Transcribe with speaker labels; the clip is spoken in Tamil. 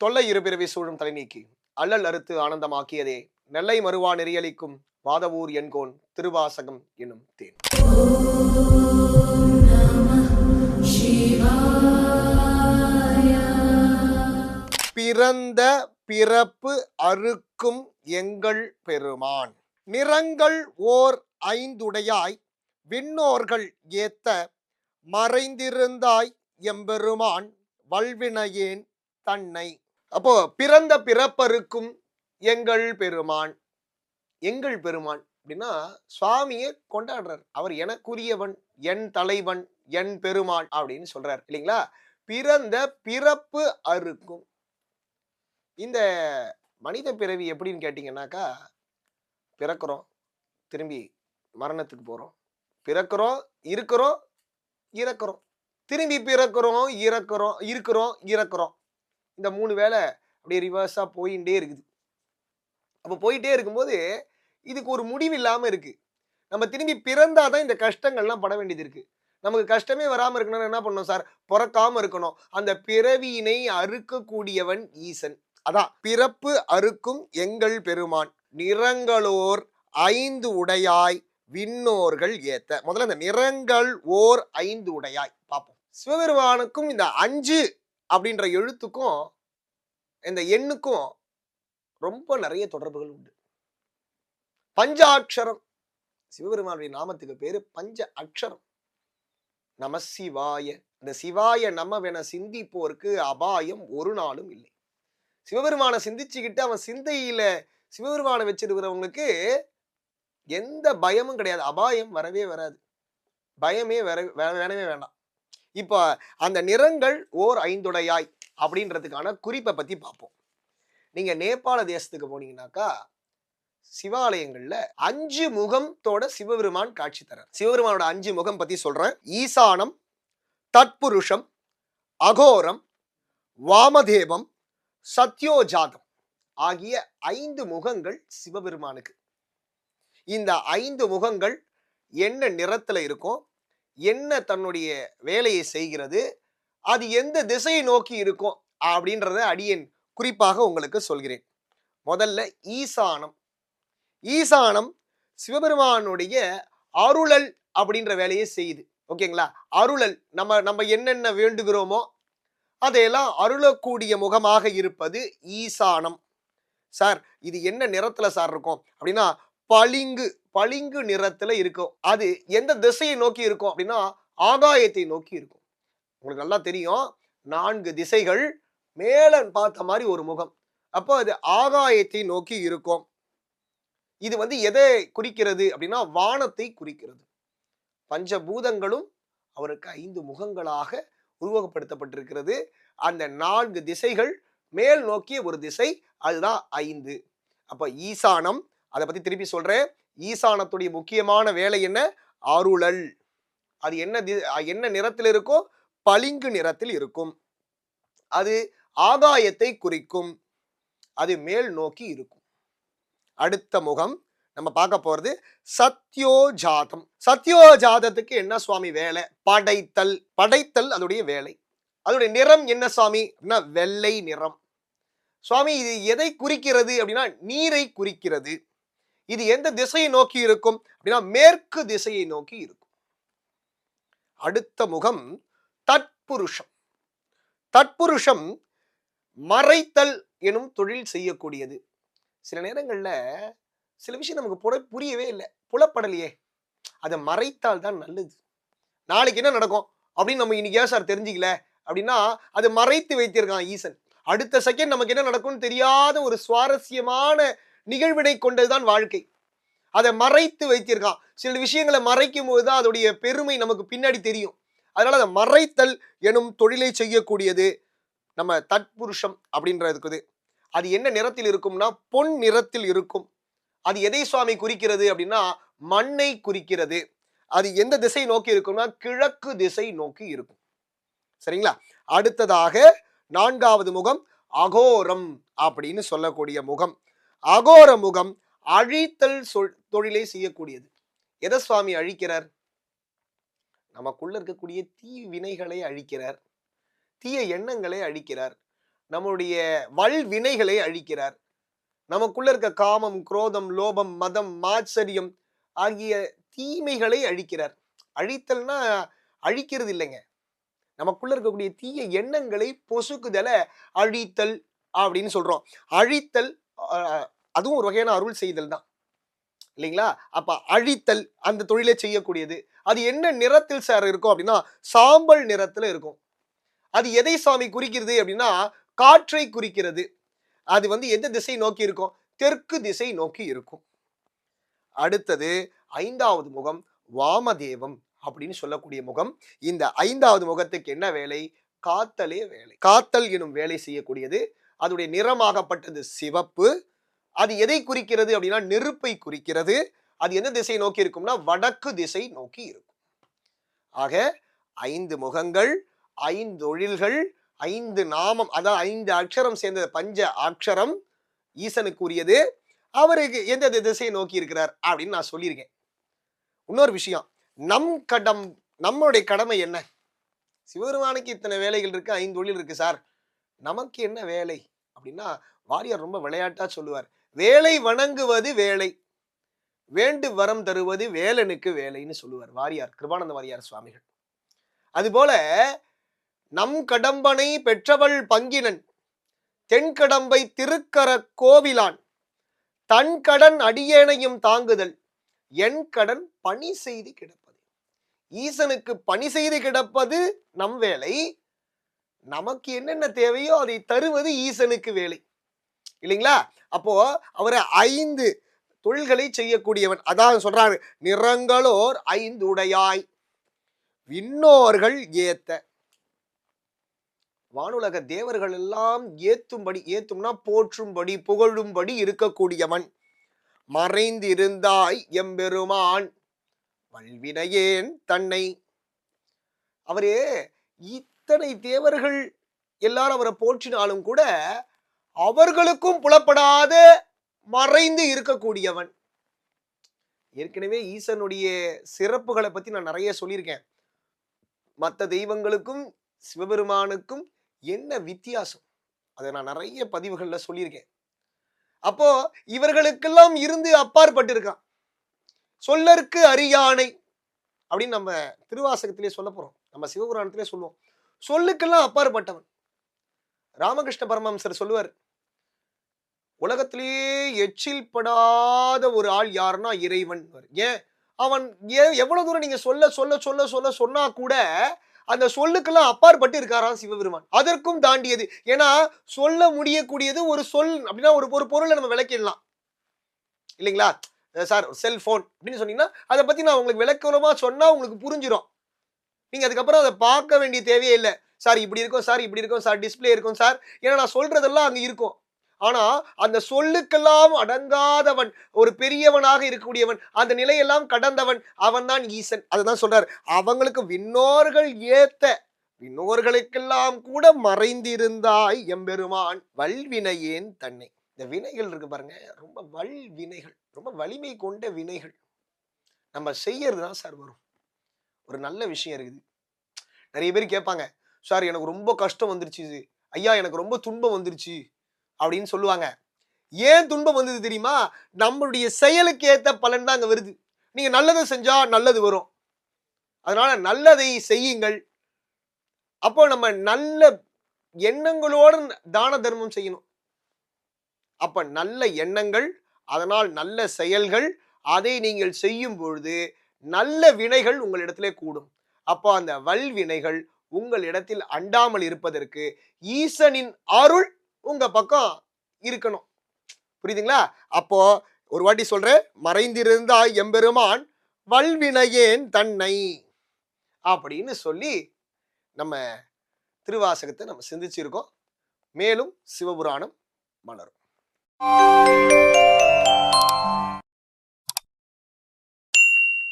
Speaker 1: தொல்லை இருபிறவி சூழும் தலை நீக்கி அல்லல் அறுத்து ஆனந்தமாக்கியதே நெல்லை மறுவா நெறியளிக்கும் வாதவூர் என்கோன் திருவாசகம் என்னும் தேன். பிறந்த பிறப்பு அறுக்கும் எங்கள் பெருமான் நிறங்கள் ஓர் ஐந்துடையாய் விண்ணோர்கள் ஏத்த மறைந்திருந்தாய் எம்பெருமான் வல்வினையேன் தன்னை அப்போ பிறந்த பிறப்பருக்கும் எங்கள் பெருமான் எங்கள் பெருமான் அப்படின்னா சுவாமியை கொண்டாடுறார். அவர் எனக்குரியவன் என் தலைவன் என் பெருமான் அப்படின்னு சொல்றார். இல்லைங்களா? பிறந்த பிறப்பு அறுக்கும். இந்த மனித பிறவி எப்படின்னு கேட்டிங்கன்னாக்கா பிறக்கிறோம் திரும்பி மரணத்துக்கு போகிறோம் பிறக்கிறோம் இருக்கிறோம் இறக்குறோம். திரும்பி பிறக்கிறோம் இறக்குறோம் இருக்கிறோம் இறக்குறோம். இந்த மூணு வேலை அப்படியே ரிவர்ஸாக போயிட்டே இருக்குது. அப்போ போயிட்டே இருக்கும்போது இதுக்கு ஒரு முடிவு இல்லாமல் இருக்குது நம்ம திரும்பி பிறந்தாதான் இந்த கஷ்டங்கள்லாம் பட வேண்டியது இருக்குது நமக்கு கஷ்டமே வராமல் இருக்கணும்னு என்ன பண்ணணும் சார்? பிறக்காமல் இருக்கணும். அந்த பிறவியினை அறுக்கக்கூடியவன் ஈசன். அதான் பிறப்பு அறுக்கும் எங்கள் பெருமான். நிறங்களோர் ஐந்து உடையாய் விண்ணோர்கள் ஏத்த. முதல்ல இந்த நிறங்கள் ஓர் ஐந்து உடையாய். பார்ப்போம். சிவபெருமானுக்கும் இந்த அஞ்சு அப்படின்ற எழுத்துக்கும் இந்த எண்ணுக்கும் ரொம்ப நிறைய தொடர்புகள் உண்டு. பஞ்சாட்சரம் சிவபெருமானுடைய நாமத்துக்கு பேரு பஞ்ச அக்ஷரம் நம சிவாய இந்த சிவாய நமவென சிந்திப்போருக்கு அபாயம் ஒரு நாளும் இல்லை. சிவபெருமானை சிந்திச்சுக்கிட்டு அவன் சிந்தையில சிவபெருமானை வச்சிருக்கிறவங்களுக்கு எந்த பயமும் கிடையாது. அபாயம் வரவே வராது. பயமே வர வேணவே வேண்டாம் இப்போ அந்த நிறங்கள் ஓர் ஐந்துடையாய் அப்படின்றதுக்கான குறிப்பை பற்றி பார்ப்போம். நீங்கள் நேபாள தேசத்துக்கு போனீங்கன்னாக்கா சிவாலயங்கள்ல அஞ்சு முகத்தோட சிவபெருமான் காட்சி தரார். சிவபெருமானோட அஞ்சு முகம் பத்தி சொல்றேன். ஈசானம் தத்புருஷம் அகோரம் வாமதேவம் சத்யோஜாதம் ஆகிய ஐந்து முகங்கள் சிவபெருமானுக்கு. இந்த ஐந்து முகங்கள் என்ன நிறத்துல இருக்கும் என்ன தன்னுடைய வேலையை செய்கிறது அது எந்த திசையை நோக்கி இருக்கும் அப்படின்றத அடியன் குறிப்பாக உங்களுக்கு சொல்கிறேன். முதல்ல ஈசானம். ஈசானம் சிவபெருமானுடைய அருளல் அப்படின்ற வேலையை செய்யுது. ஓகேங்களா? அருளல் நம்ம நம்ம என்னென்ன வேண்டுகிறோமோ அதையெல்லாம் அருளக்கூடிய முகமாக இருப்பது ஈசானம். சார் இது என்ன நிறத்துல சார் இருக்கும் அப்படின்னா பளிங்கு பளிங்கு நிறத்துல இருக்கும். அது எந்த திசையை நோக்கி இருக்கும் அப்படின்னா ஆகாயத்தை நோக்கி இருக்கும். உங்களுக்கு நல்லா தெரியும் நான்கு திசைகள் மேல பார்த்த மாதிரி ஒரு முகம். அப்போ அது ஆகாயத்தை நோக்கி இருக்கும். இது வந்து எதை குறிக்கிறது அப்படின்னா வானத்தை குறிக்கிறது. பஞ்சபூதங்களும் அவருக்கு ஐந்து முகங்களாக உருவகப்படுத்தப்பட்டிருக்கிறது. அந்த நான்கு திசைகள் மேல் நோக்கிய ஒரு திசை அதுதான் ஐந்து. அப்ப ஈசானம் அதை பத்தி திருப்பி சொல்றேன். ஈசானத்துடைய முக்கியமான வேலை என்ன? அருளல். அது என்ன தி- என்ன நிறத்தில் இருக்கோ? பளிங்கு நிறத்தில் இருக்கும். அது ஆகாயத்தை குறிக்கும். அது மேல் நோக்கி இருக்கும். அடுத்த முகம் நம்ம பார்க்க போறது சத்யோஜாதம். சத்யோஜாதத்துக்கு என்ன சுவாமி வேலை? படைத்தல். படைத்தல் அதோடைய வேலை. அதோடைய நிறம் என்ன சுவாமி? அப்படின்னா வெள்ளை நிறம். சுவாமி இது எதை குறிக்கிறது அப்படின்னா நீரை குறிக்கிறது. இது எந்த திசையை நோக்கி இருக்கும்? அப்படின்னா மேற்கு திசையை நோக்கி இருக்கும். அடுத்த முகம் தட்புருஷம் தட்புருஷம் மறைத்தல் எனும் தொழில் செய்யக்கூடியது. சில நேரங்களில் சில விஷயம் நமக்கு புட புரியவே இல்லை. புலப்படலையே. அதை மறைத்தால் தான் நல்லது. நாளைக்கு என்ன நடக்கும்? அப்படின்னு நம்ம இன்னைக்கு ஏன் சார் தெரிஞ்சிக்கல? அப்படின்னா அது மறைத்து வைத்திருக்கான் ஈசன். அடுத்த செகண்ட் நமக்கு என்ன நடக்கும்னு தெரியாத ஒரு சுவாரஸ்யமான நிகழ்வினை கொண்டதுதான் வாழ்க்கை. அதை மறைத்து வைத்திருக்கான். சில விஷயங்களை மறைக்கும் போது தான் அதோடைய பெருமை நமக்கு பின்னாடி தெரியும். அதனால அதை மறைத்தல் எனும் தொழிலை செய்யக்கூடியது நம்ம தட்புருஷம் அப்படின்றதுக்குது அது என்ன நிறத்தில் இருக்கும்னா பொன் நிறத்தில் இருக்கும். அது எதை சுவாமி குறிக்கிறது அப்படின்னா மண்ணை குறிக்கிறது. அது எந்த திசை நோக்கி இருக்கும்னா கிழக்கு திசை நோக்கி இருக்கும். சரிங்களா? அடுத்ததாக நான்காவது முகம் அகோரம் அப்படின்னு சொல்லக்கூடிய முகம். அகோர முகம் அழித்தல் சொல் தொழிலை செய்யக்கூடியது. எதை சுவாமி அழிக்கிறார்? நமக்குள்ள இருக்கக்கூடிய தீ வினைகளை அழிக்கிறார். தீய எண்ணங்களை அழிக்கிறார். நம்முடைய வல் வினைகளை அழிக்கிறார். நமக்குள்ள இருக்க காமம் குரோதம் லோபம் மதம் மாச்சரியம் ஆகிய தீமைகளை அழிக்கிறார். அழித்தல்னா அழிக்கிறது இல்லைங்க. நமக்குள்ள இருக்கக்கூடிய தீய எண்ணங்களை பொசுக்குதல அழித்தல் அப்படின்னு சொல்றோம். அழித்தல் அதுவும் ஒரு வகையான அருள் செய்தல் தான். இல்லைங்களா? அப்ப அழித்தல் அந்த தொழிலை செய்யக்கூடியது. அது என்ன நிறத்தில் சார் இருக்கும் அப்படின்னா சாம்பல் நிறத்துல இருக்கும். அது எதை சாமி குறிக்கிறது அப்படின்னா காற்றை குறிக்கிறது. அது வந்து எந்த திசை நோக்கி இருக்கும்? தெற்கு திசை நோக்கி இருக்கும். அடுத்தது ஐந்தாவது முகம் வாமதேவம் அப்படின்னு சொல்லக்கூடிய முகம். இந்த ஐந்தாவது முகத்துக்கு என்ன வேலை? காத்தலே வேலை. காத்தல் எனும் வேலை செய்யக்கூடியது. அதனுடைய நிறமாகப்பட்டது சிவப்பு. அது எதை குறிக்கிறது அப்படின்னா நெருப்பை குறிக்கிறது. அது எந்த திசை நோக்கி இருக்கும்னா வடக்கு திசை நோக்கி இருக்கும். ஆக ஐந்து முகங்கள் ஐந்து தொழில்கள் ஐந்து நாமம் அதாவது ஐந்து அக்ஷரம் சேர்ந்த பஞ்ச அக்ஷரம் ஈசனுக்குரியது. அவருக்கு எந்த திசையை நோக்கி இருக்கிறார் அப்படின்னு நான் சொல்லியிருக்கேன். இன்னொரு விஷயம் நம் கடம் நம்மளுடைய கடமை என்ன? சிவபெருமானுக்கு இத்தனை வேலைகள் இருக்கு ஐந்து தொழில் இருக்கு சார். நமக்கு என்ன வேலை? அப்படின்னா வாரியார் ரொம்ப விளையாட்டா சொல்லுவார். வேலை வணங்குவது வேலை. வேண்டு வரம் தருவது வேலனுக்கு வேலைன்னு சொல்லுவார் வாரியார் கிருபானந்த வாரியார் சுவாமிகள். அதுபோல நம் கடம்பனை பெற்றவள் பங்கினன் தென்கடம்பை திருக்கர கோவிலான் தன் கடன் அடியேனையும் தாங்குதல் என் கடன் பணி செய்து கிடப்பது. ஈசனுக்கு பணி செய்து கிடப்பது நம் வேலை நமக்கு என்னென்ன தேவையோ அதை தருவது ஈசனுக்கு வேலை. இல்லைங்களா? அப்போ அவரை ஐந்து தொழில்களை செய்யக்கூடியவன் அதான் சொல்றாரு நிறங்களோர் ஐந்து உடையாய் விண்ணோர்கள் ஏத்த. வானுலக தேவர்கள் எல்லாம் ஏத்தும்படி ஏத்தும்னா போற்றும்படி புகழும்படி இருக்கக்கூடியவன். மறைந்திருந்தாய் எம்பெருமான் வல்வினையேன் தன்னை. அவரே இத்தனை தேவர்கள் எல்லாரும் அவரை போற்றினாலும் கூட அவர்களுக்கும் புலப்படாத மறைந்து இருக்கக்கூடியவன். ஏற்கனவே ஈசனுடைய சிறப்புகளை பத்தி நான் நிறைய சொல்லியிருக்கேன். மற்ற தெய்வங்களுக்கும் சிவபெருமானுக்கும் என்ன வித்தியாசம்? அதை நான் நிறைய பதிவுகள்ல சொல்லியிருக்கேன். அப்போ இவர்களுக்கெல்லாம் இருந்து அப்பாற்பட்டு இருக்கான் சொல்லற்கு அரியானை அப்படின்னு நம்ம திருவாசகத்திலே சொல்ல போறோம். நம்ம சிவபுராணத்திலே சொல்லுவோம். சொல்லுக்கெல்லாம் அப்பாற்பட்டவன். ராமகிருஷ்ண பரமஹம்சர் சொல்லுவார் உலகத்திலேயே எச்சில் படாத ஒரு ஆள் யாருன்னா இறைவன். ஏன்? அவன் ஏ எவ்வளவு தூரம் நீங்க சொல்ல சொல்ல சொல்ல சொல்ல சொன்னா கூட அந்த சொல்லுக்கெல்லாம் அப்பாற்பட்டு இருக்காராம் சிவபெருமான். அதற்கும் தாண்டியது. ஏன்னா சொல்ல முடியக்கூடியது ஒரு சொல் அப்படின்னா ஒரு ஒரு பொருளை நம்ம விளக்கிடலாம். இல்லைங்களா? சார் செல்போன் அப்படின்னு சொன்னீங்கன்னா அதை பத்தி நான் உங்களுக்கு விளக்கமா சொன்னா உங்களுக்கு புரிஞ்சிடும் நீங்க அதுக்கப்புறம் அதை பார்க்க வேண்டிய தேவையே இல்லை. சார் இப்படி இருக்கும் சார் இப்படி இருக்கும் சார் டிஸ்ப்ளே இருக்கும் சார். ஏன்னா நான் சொல்றதெல்லாம் அங்க இருக்கும். ஆனா அந்த சொல்லுக்கெல்லாம் அடங்காதவன் ஒரு பெரியவனாக இருக்கக்கூடியவன் அந்த நிலையெல்லாம் கடந்தவன் அவன்தான் ஈசன். அதுதான் சொல்றார். அவங்களுக்கு விண்ணோர்கள் ஏத்த விண்ணோர்களுக்கெல்லாம் கூட மறைந்திருந்தாய் எம்பெருமான் வல்வினையேன் தன்னை. இந்த வினைகள் இருக்கு பாருங்க ரொம்ப வல் வினைகள் ரொம்ப வலிமை கொண்ட வினைகள். நம்ம செய்யறது தான் சார் வரும். ஒரு நல்ல விஷயம் இருக்குது. நிறைய பேர் கேட்பாங்க சார் எனக்கு ரொம்ப கஷ்டம் வந்துருச்சு ஐயா எனக்கு ரொம்ப துன்பம் வந்துருச்சு. அப்படின்னு சொல்லுவாங்க. ஏன் துன்பம் வந்தது தெரியுமா? நம்மளுடைய செயலுக்கு ஏத்த பலன் தான் அங்க வருது. நீங்க நல்லதை செஞ்சா நல்லது வரும். அதனால நல்லதை செய்யுங்கள். அப்போ நம்ம நல்ல எண்ணங்களோடு தான தர்மம் செய்யணும். அப்ப நல்ல எண்ணங்கள் அதனால் நல்ல செயல்கள் அதை நீங்கள் செய்யும் பொழுது நல்ல வினைகள் உங்களிடத்திலே கூடும். அப்போ அந்த வல்வினைகள் உங்களிடத்தில் அண்டாமல் இருப்பதற்கு ஈசனின் அருள் உங்க பக்கம் இருக்கணும். புரியுதுங்களா? அப்போ ஒரு வாட்டி சொல்றேன் மறைந்திருந்தாய் எம்பெருமான் வல்வினையேன் தன்னை அப்படின்னு சொல்லி நம்ம திருவாசகத்தை நம்ம சிந்திச்சிருக்கோம். மேலும் சிவபுராணம் மலரும்.